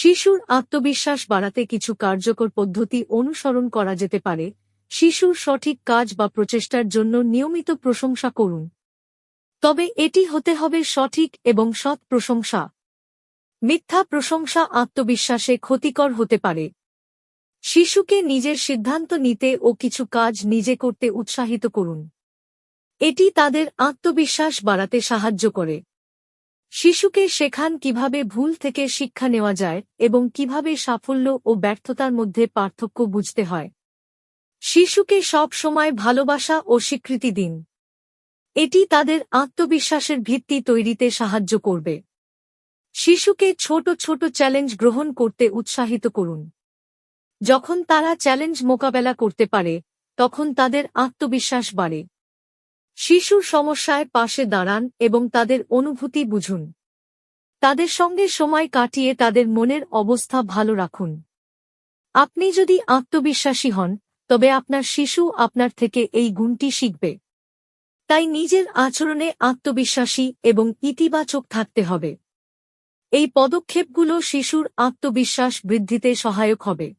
শিশুর আত্মবিশ্বাস বাড়াতে কিছু কার্যকর পদ্ধতি অনুসরণ করা যেতে পারে। শিশুর সঠিক কাজ বা প্রচেষ্টার জন্য নিয়মিত প্রশংসা করুন। তবে এটি হতে হবে সঠিক এবং সৎ প্রশংসা। মিথ্যা প্রশংসা আত্মবিশ্বাসে ক্ষতিকর হতে পারে। শিশুকে নিজের সিদ্ধান্ত নিতে ও কিছু কাজ নিজে করতে উৎসাহিত করুন। এটি তাদের আত্মবিশ্বাস বাড়াতে সাহায্য করে। শিশুকে শেখান কীভাবে ভুল থেকে শিক্ষা নেওয়া যায় এবং কীভাবে সাফল্য ও ব্যর্থতার মধ্যে পার্থক্য বুঝতে হয়। শিশুকে সব সময় ভালোবাসা ও স্বীকৃতি দিন। এটি তাদের আত্মবিশ্বাসের ভিত্তি তৈরিতে সাহায্য করবে। শিশুকে ছোট ছোট চ্যালেঞ্জ গ্রহণ করতে উৎসাহিত করুন। যখন তারা চ্যালেঞ্জ মোকাবেলা করতে পারে, তখন তাদের আত্মবিশ্বাস বাড়ে। শিশুর সমস্যায় পাশে দাঁড়ান এবং তাদের অনুভূতি বুঝুন। তাদের সঙ্গে সময় কাটিয়ে তাদের মনের অবস্থা ভালো রাখুন। আপনি যদি আত্মবিশ্বাসী হন, তবে আপনার শিশু আপনার থেকে এই গুণটি শিখবে। তাই নিজের আচরণে আত্মবিশ্বাসী এবং ইতিবাচক থাকতে হবে। এই পদক্ষেপগুলো শিশুর আত্মবিশ্বাস বৃদ্ধিতে সহায়ক হবে।